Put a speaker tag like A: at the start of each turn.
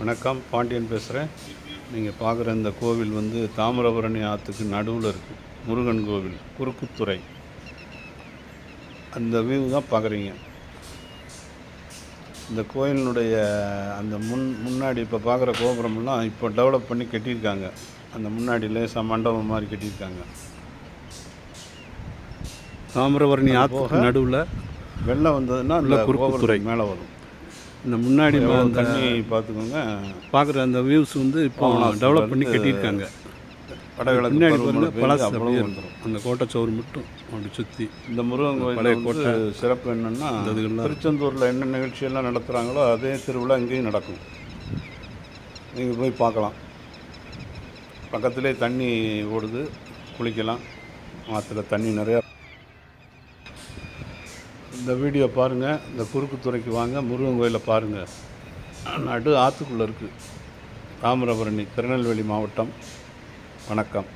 A: வணக்கம் பாண்டியன் பேசுகிறேன் நீங்கள் பார்க்குற இந்த கோவில் வந்து தாமிரபரணி ஆற்றுக்கு நடுவில் இருக்குது முருகன் கோவில் குறுக்குத்துறை. அந்த வியூ தான் பார்க்குறீங்க. இந்த கோயிலினுடைய அந்த முன் முன்னாடி இப்போ பார்க்குற கோபுரம்லாம் இப்போ டெவலப் பண்ணி கட்டியிருக்காங்க. அந்த முன்னாடி லேசாக மண்டபம் மாதிரி கட்டியிருக்காங்க. தாமிரபரணி ஆற்றுக்கு நடுவில் வெள்ளம் வந்ததுன்னா
B: குறுக்குத்துறை.
A: குறுக்குத்துறை மேலே வரும்.
B: இந்த முன்னாடி
A: தண்ணி பார்த்துக்கோங்க.
B: பார்க்குற அந்த வியூஸ் வந்து இப்போ டெவலப் பண்ணி கட்டியிருக்காங்க.
A: பெய்து
B: பழசு அப்படியே அந்த கோட்டை சோறு மட்டும் அப்படி சுற்றி
A: இந்த முருகன்
B: பழைய கோட்டை.
A: சிறப்பு என்னன்னா திருச்செந்தூரில் என்ன நிகழ்ச்சியெல்லாம் நடத்துகிறாங்களோ அதே திருவிழா இங்கேயும் நடக்கும். நீங்கள் போய் பார்க்கலாம். பக்கத்திலே தண்ணி ஓடுது குளிக்கலாம். ஆற்றுல தண்ணி நிறையா இந்த வீடியோ பாருங்கள் இந்த குறுக்குத்துறைக்கு வாங்க முருகன் கோயிலை பாருங்கள் நடு ஆற்றுக்குள்ளே இருக்குது தாமிரபரணி திருநெல்வேலி மாவட்டம். வணக்கம்.